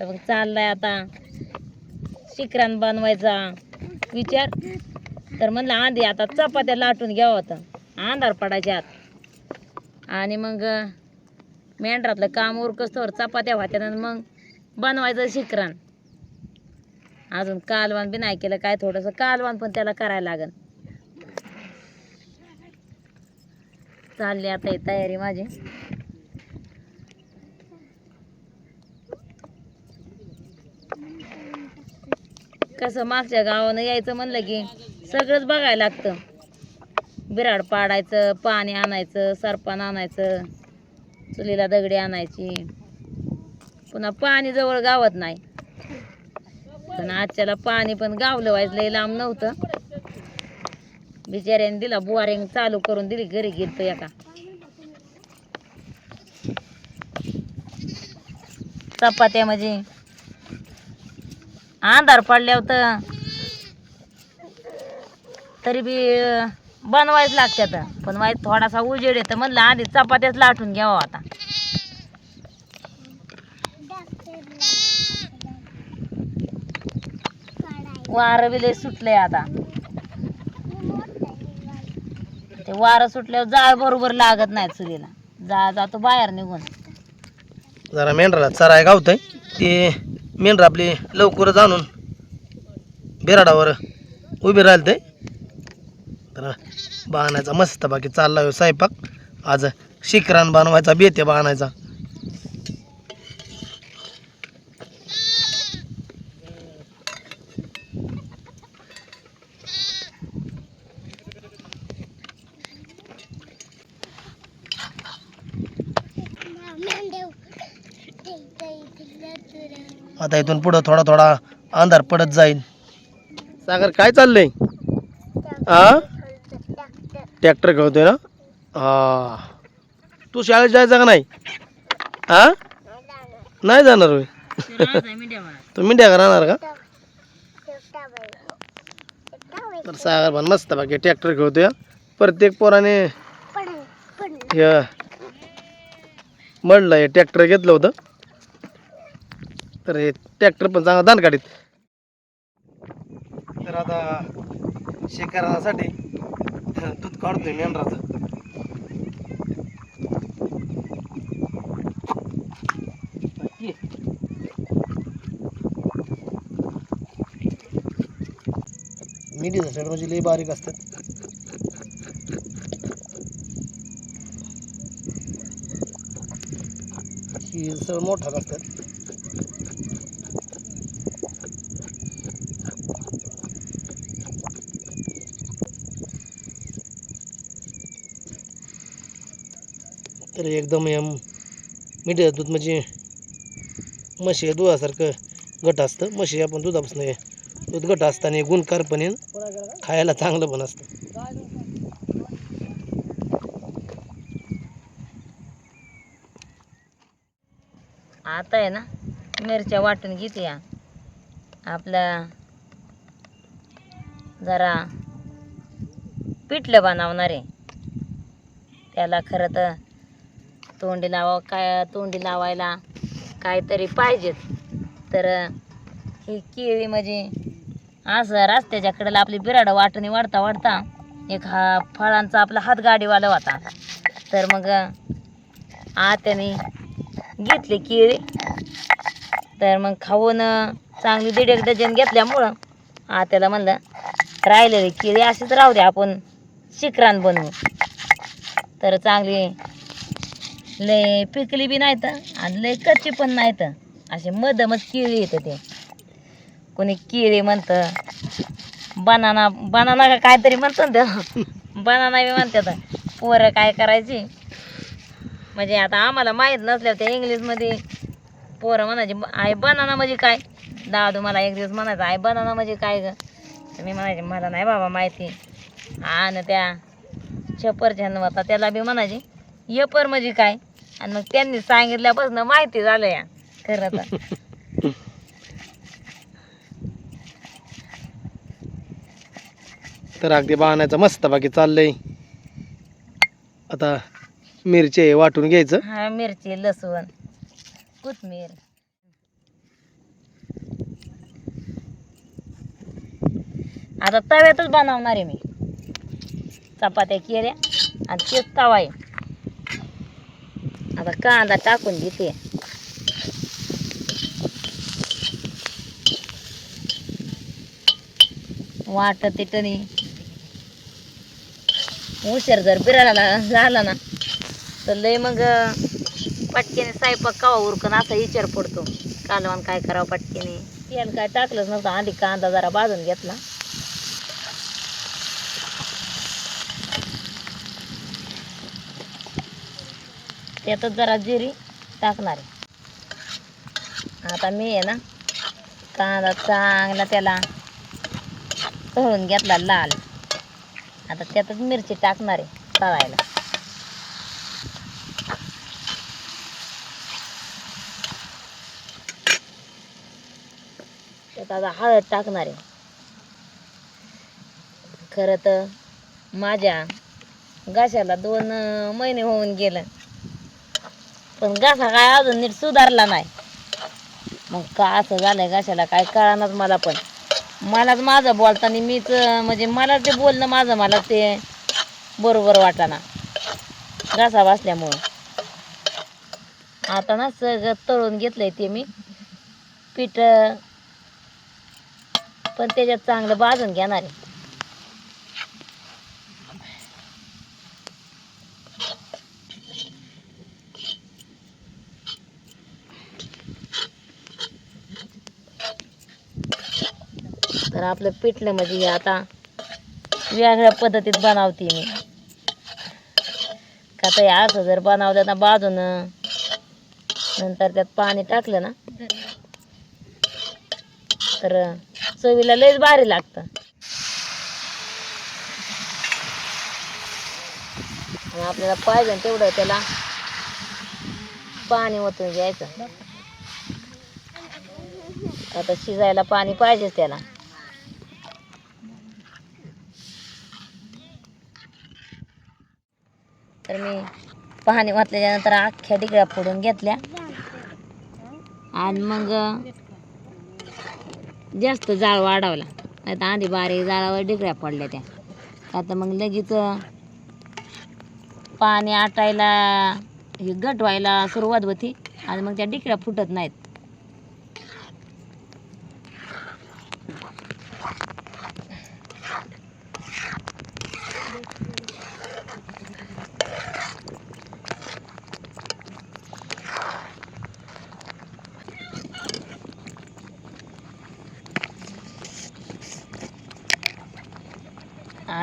तर मग चाललाय आता. शिकरान बनवायचा. विचार. तर म्हणलं आधी आता चपात्या लाटून घ्यावं होतं अंधार पडायच्या आत. आणि मग मेंढरातलं काम उरकस्तोवर चपात्या होत्या आणि मग बनवायचं शिकरान. अजून कालवान बी नाही केलं काय थोडंसं कालवान पण त्याला करायला लागन. चालली आता ही तयारी माझी. कसं मागच्या गावानं यायचं म्हणलं की सगळंच बघायला लागतं. बिराड पाडायचं पाणी आणायचं सरपान आणायचं चुलीला दगडी आणायची. पुन्हा पाणी जवळ गावात नाही. पण आजच्याला पाणी पण गावलं व्हायचं लई लांब नव्हतं. बिचाऱ्याने दिला बोरिंग चालू करून दिली घरी गेलतो एका. चपात्या म्हणजे अंधार पडल्यावर तर तरी बी बनवायच लागत्यात. पण माहीत थोडासा उजेड येतं म्हणलं आधी चपात्याच लाटून घ्यावा आता. वारं बी लय आता. ते वारं सुटल्यावर जाळ बरोबर लागत नाही चुलीला जाळ जातो बाहेर निघून. जरा मेंढराला चराय गावतय. ते मेंढर आपली लवकर जाणून बेराडावर उभी राहिलते. तर बाणायचा मस्त बाकी चालला ह्यो स्वयंपाक आज शिकरान बनवायचा बेते बाणायचा. आता इथून पुढं थोडा थोडा अंधार पडत जाईल सागर काय चाललंय? हा ट्रॅक्टर खेळतोय ना? हा. तू शाळेत जायचं का नाही? हा नाही जाणार होय. तू मिंड्या राहणार का? तर सागर पण मस्त बाकी ट्रॅक्टर खेळतोय. प्रत्येक पोराने हे म्हणलं हे ट्रॅक्टर घेतलं होतं. तर हे ट्रॅक्टर पण चांगला दान काढीत तर आता शेकरणासाठी दूध काढतोय मेंढराचं. मिडीचं सेट म्हणजे लई बारीक असतात. ही सगळं मोठा असतात. तर एकदम या मिठ्या दूध म्हणजे म्हशी दुधासारखं घट असतं. म्हशी आपण दुधापासून दूध घट असतं आणि गुणकार पण खायला चांगलं पण असतं. आता आहे ना मिरच्या वाटून घेते या. आपल्या जरा पिठलं बनवणार आहे. त्याला खरं तर तोंडी लावा काय तोंडी लावायला काहीतरी पाहिजेत. तर ही केळी म्हणजे असं रस्त्याच्या कडेला आपली बिराड वाटणी वाढता वाढता एक हा फळांचा आपला हातगाडीवाला होता. तर मग आत्याने घेतली केळी. तर मग खाऊन चांगली दीड एक डझन घेतल्यामुळं आत्याला म्हणलं राहिलेली केळी अशीच राहू दे आपण शिकरान बनवू. तर चांगली लय पिकली बी नाहीत आणि लय कच्ची पण नाहीत. असे मधमच केळी येतं ते कोणी केळी म्हणतं बनाना बनाना का काहीतरी म्हणतो ना. ते बनाना बी म्हणतात. पोरं काय करायची? म्हणजे आता आम्हाला माहीत नसल्या त्या इंग्लिशमध्ये पोरं म्हणायचे आई बनाना म्हणजे काय? दादू मला एक दिवस म्हणायचं आई बनाना म्हणजे काय ग? मी म्हणायचे मला नाही बाबा माहिती. आणि त्या छपरच्या होता त्याला बी म्हणायचे यपर म्हणजे काय? आणि मग त्यांनी सांगितल्यापासून माहिती झालं या खरं तर तर अगदी बाणायचं मस्त बाकी चाललंय. आता मिरची वाटून घ्यायचं. हा मिरची लसूण कोथमीर. आता तव्यातच बनवणार आहे मी. चपात्या केल्या आणि तेच तवा आहे. आता कांदा टाकून घेते वाटत तरी उशीर जर बिराला झाला ना तर लय मग पटकेने स्वयंपाक कावा उरकन असा विचार पडतो कालवान काय करावं पटकेने तेल काय टाकलंच नव्हतं आधी कांदा जरा भाजून घेतला त्यातच जरा जिरी टाकणार आहे. आता मी आहे ना कांदा चांगला त्याला तळून घेतला लाल. आता त्यातच मिरची टाकणार आहे तळायला. त्यात आता हळद टाकणार आहे. खरं तर माझ्या घाशाला दोन महिने होऊन गेलं. पण घसा काय अजून नीट सुधारला नाही. मग का असं झालंय घशाला काय कळणार मला पण. मलाच माझं बोलताना मीच म्हणजे मला ते बोलणं माझं मला ते बरोबर वाटाना. घासा बसल्यामुळं. आता ना सगळं तळून घेतलंय ते मी. पीठ पण त्याच्यात चांगलं भाजून घेणार आहे. तर आपलं पिठलं म्हणजे हे आता वेगळ्या पद्धतीत बनवते मी. का तर असं जर बनवलं ना बाजून नंतर त्यात पाणी टाकलं ना तर चवीला लयच भारी लागतं. आणि आपल्याला पाहिजे तेवढं त्याला पाणी ओतून घ्यायचं. आता शिजायला पाणी पाहिजेच त्याला. तर मी पाणी वाचल्याच्यानंतर अख्ख्या डिगळ्या फोडून घेतल्या. आणि मग जास्त जाळ वाढवला. नाही तर आधी बारीक जाळावर डिगळ्या पडल्या त्या. आता मग लगेच पाणी आटायला हे गट व्हायला सुरुवात होती. आणि मग त्या डिकऱ्या फुटत नाहीत.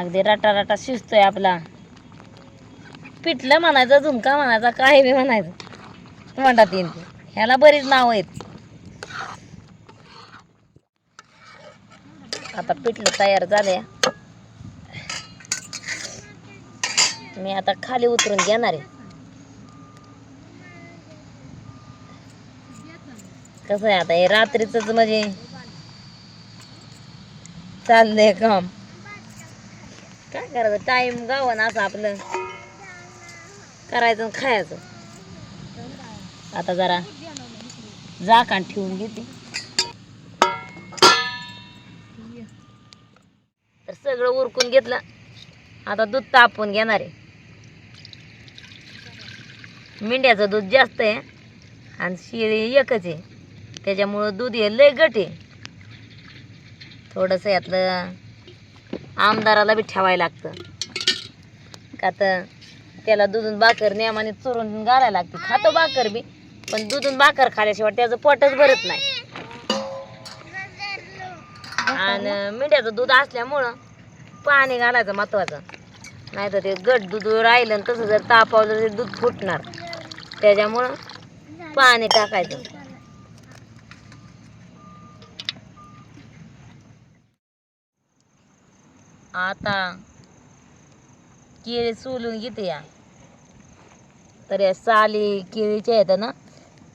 अगदी रटा रटा शिजतोय आपला. पिठलं म्हणायचं झुणका म्हणायचा काय बी म्हणायचं. म्हणतात येईन ते. ह्याला बरीच नाव आहेत. आता पिठलं तयार झाले मी आता खाली उतरून घेणार आहे. कसं आहे आता? हे रात्रीच म्हणजे चाललंय काम. करायचं. टाइम गावन असं आपलं. करायचं आणि खायचं. आता जरा झाकण ठेवून घेते. तर सगळं उरकून घेतलं. आता दूध तापवून घेणार आहे. मेंढ्याचं दूध जास्त आहे आणि शिळी एकच आहे. त्याच्यामुळं दूध हे लय गट आहे. थोडंसं यातलं आमदाराला बी ठेवायला लागतं. का तर त्याला दुधून भाकर नियमाने चोरून घालायला लागते. खातो भाकर बी पण दुधून भाकर खाल्याशिवाय त्याचं पोटच भरत नाही. आणि मेंढ्याचं दूध असल्यामुळं पाणी घालायचं महत्वाचं. नाही तर ते गट दूध राहिलं आणि तसं जर तापावलं तर ते दूध फुटणार. त्याच्यामुळं पाणी टाकायचं. आता केळी सोलून घेते या. तर या साली केळीच्या आहेत ना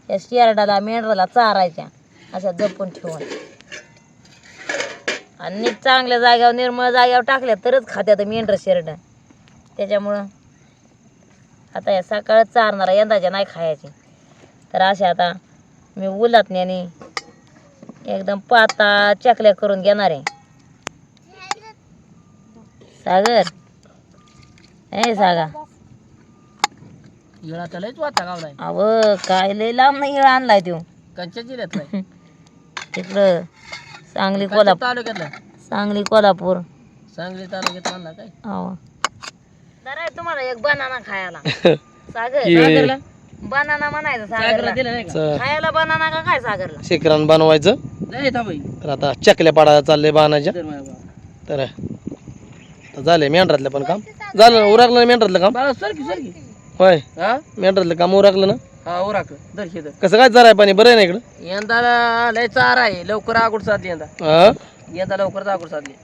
या शेरडाला मेंढराला चारायच्या. अशा जपून ठेवून. आणि नीट चांगल्या जाग्यावर निर्मळ जाग्यावर टाकल्या तरच खात्यात मेंढर शेरड. त्याच्यामुळं आता या सकाळ चारणारा यंदाच्या नाही खायची. तर अशा आता मी उलातण्याने एकदम पाता चकल्या करून घेणार आहे. सागर ए सागा. येळा त्यालाच वाटा गावलाय अव काय लय लांब नाही येळ आणलाय तो कंच्या जिल्ह्यात तिकडं सांगली कोल्हापूर. तालुक्यातला. सांगली कोल्हापूर. सांगली तालुक्यात आणला काय? हो जरा तुम्हाला एक बनाना खायला. सागर. सागरला? बनाना म्हणायचं सागरला. दिला नाही का? खायला बनाना का काय सागरला? शिकरान बनवायचं. नाही थांबाई तर आता चकल्या पाडायला चालले बाणाच्या. तर आता झाले मेंढरातलं पण काम. झालं ना उरकलं ना मेंढरातलं काम? बाळा सरकी सरकी होय. हा? मेंढरातलं काम उरकलं ना? हा कसं काय चालाय पाणी बरं आहे ना इकडं? यंदा लय चार आहे. लवकर आगुड साधली यंदा. हा? यंदा लवकर आगुड साधली.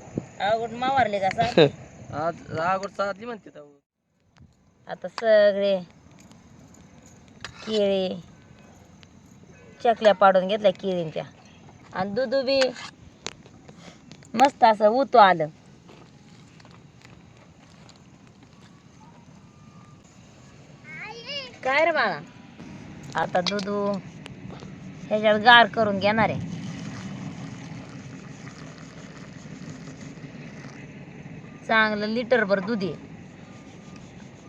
अवघड मारले का सर? आज आगुड साधली म्हणते तर. आता सगळे केळी चकल्या पाडून घेतल्या केळींच्या. आणि दूध बी मस्त असं उतू आलं. काय रे बाळा? आता दूध ह्याच्यात गार करून घेणार आहे. चांगलं लिटरभर दूध आहे.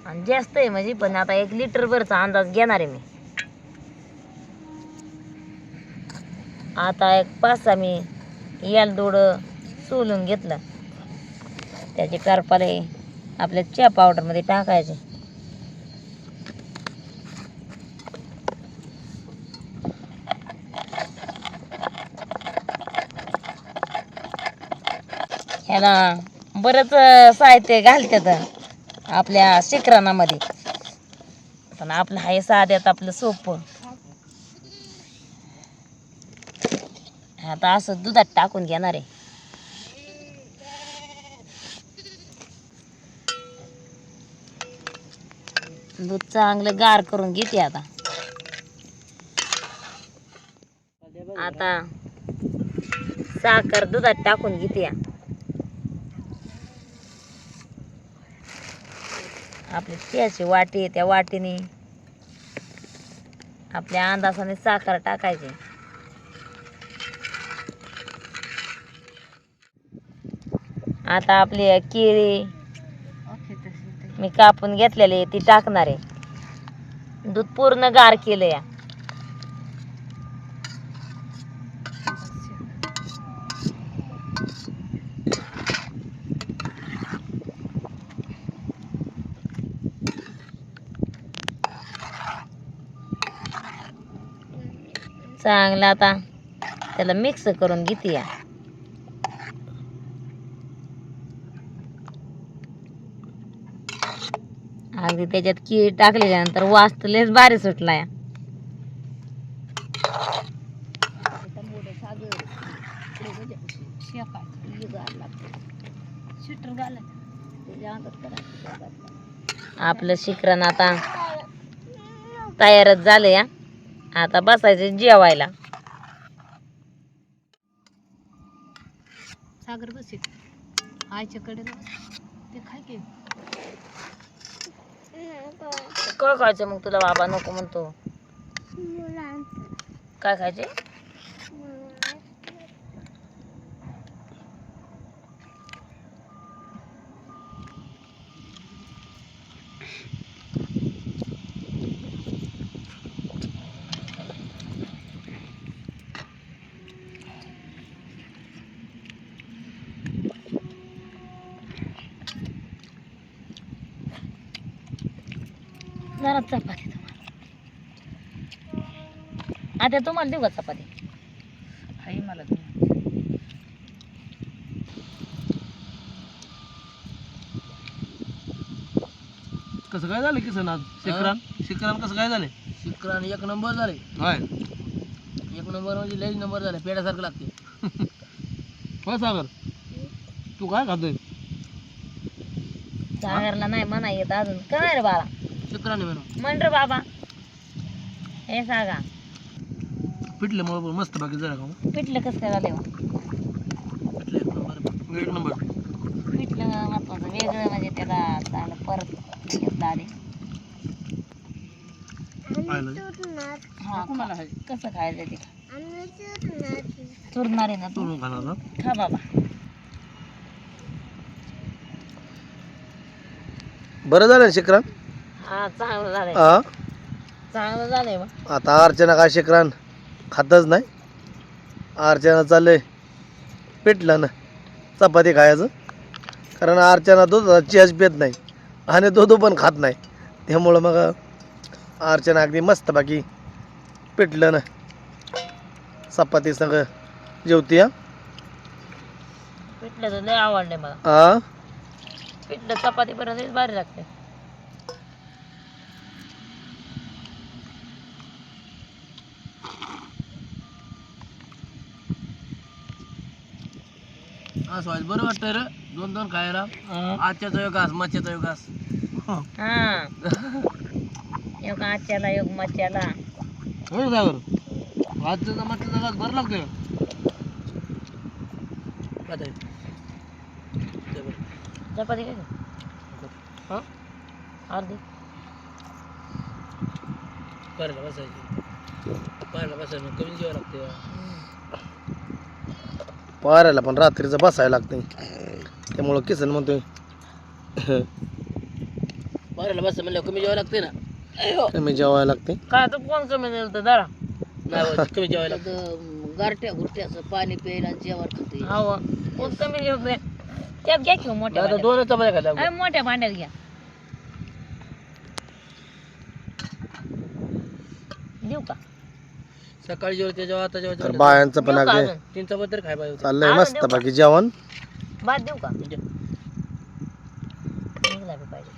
आणि जास्त आहे म्हणजे पण आता एक लिटर भरचा अंदाज घेणार आहे मी. आता एक पाच सहा मी याल दोडं सोलून घेतलं. त्याचे करपाले आपल्या चहा पावडरमध्ये टाकायचे. ह्याला बरंच साहित्य घालतात आपल्या शिकरानामध्ये पण आपलं हाय साध्यात आपलं सोपं. आता असं दुधात टाकून घेणार आहे. दूध चांगलं गार करून घेते आता. आता साखर दुधात टाकून घेते. आपली त्याची वाटी आहे त्या वाटीने आपल्या अंदाजाने साखर टाकायची. आता आपली केळी मी कापून घेतलेली आहे ती टाकणार आहे. दूध पूर्ण गार केलं या चांगलं आता. त्याला मिक्स करून घेते या. अगदी त्याच्यात कीड टाकल्याच्या नंतर वास तर लयच भारी सुटला या. आपलं शिकरण आता तयारच झालं या. आता बसायचं जेवायला. सागर बसे आईच्याकडे ते खाय की. काय खायचं मग तुला बाबा नको म्हणतो. काय खायचे जरा चपाती तुम्हाला आता तुम्हाला देऊ का चपाती? आई मला कसं काय झालं किसन आज? शिकरान? शिकरान कसं काय झालं? शिकरान एक नंबर झाले. होय. एक नंबर म्हणजे लई नंबर झाले. पेड्यासारखं लागते. होय सागर. तू काय खातोय? सागरला नाही म्हणा येत अजून. काय रे बाळा? शिकराने म्हणून म्हण रे बाबा. हे सांगा. पिठले मला मस्त बाकी का मग? पिठलं कसं काय झालं? म्हटलं एक नंबर एक नंबर. पिठलं महत्वाचं. वेगळं म्हणजे त्याला चांगलं परत घेतलं आधी. पाहिलं हा कुणाला कसं खायचं ते? चुरणार. आहे ना तू? तू खाणार ना? खा बाबा. बरं झालं ना शिकरान? हा चांगलं झालंय. हा चांगलं झालंय मग. आता अर्चना काय शिकरान? खातच नाही. अर्चना चाललंय पिटलं ना. चपाती खायचं. कारण अर्चना दूध चेस पेत नाही. आणि दूध पण खात नाही. त्यामुळं मग अर्चना अगदी मस्त बाकी पिटलं ना. चपाती संग जेवती हा पिठलं तर लय आवडलंय मला. हा पिठलं चपाती पर्यंत भारी लागते. हा स्वाद बरं वाटतं रे. दोन दोन खायला. आजच्याचा योग घास मच्छ्याचा योग घास हा. योग आच्याला योग मच्छ्याला हो सागर. आजचा मच्छ्याचा घास बरं लागतोय. हे. ते बरं. चपाती काय? हा? अर्धी. बसायची. पाहायला बसायचं. कमी जेवावं लागते पारायला पण रात्रीचं बसायला लागते त्यामुळं किसन म्हणतोय पाहायला बसायचं म्हणलं कमी जेवावं लागते ना? कमी जेवायला लागते काय तर कोण कमी दिलं तर नाही बा, कमी जेवायला लागतं गारट्या गुरट्याचं पाणी प्यायला जेवण खाते हो कोण कमी जेवते त्यात घ्या किंवा मोठ्या आता भांड्यात. दोन चपात्या खाल्ल्या अरे मोठ्या भांड्यात घ्या देऊ का सकाळी जेवते जेव्हा आता तर जेवायचं बायांचं पण अगदी अजून? तीन चपाती तरी खाय पाहिजे चाललंय मस्त? बाकी जेवण? भात देऊ का? म्हणजे निघला बी पाहिजे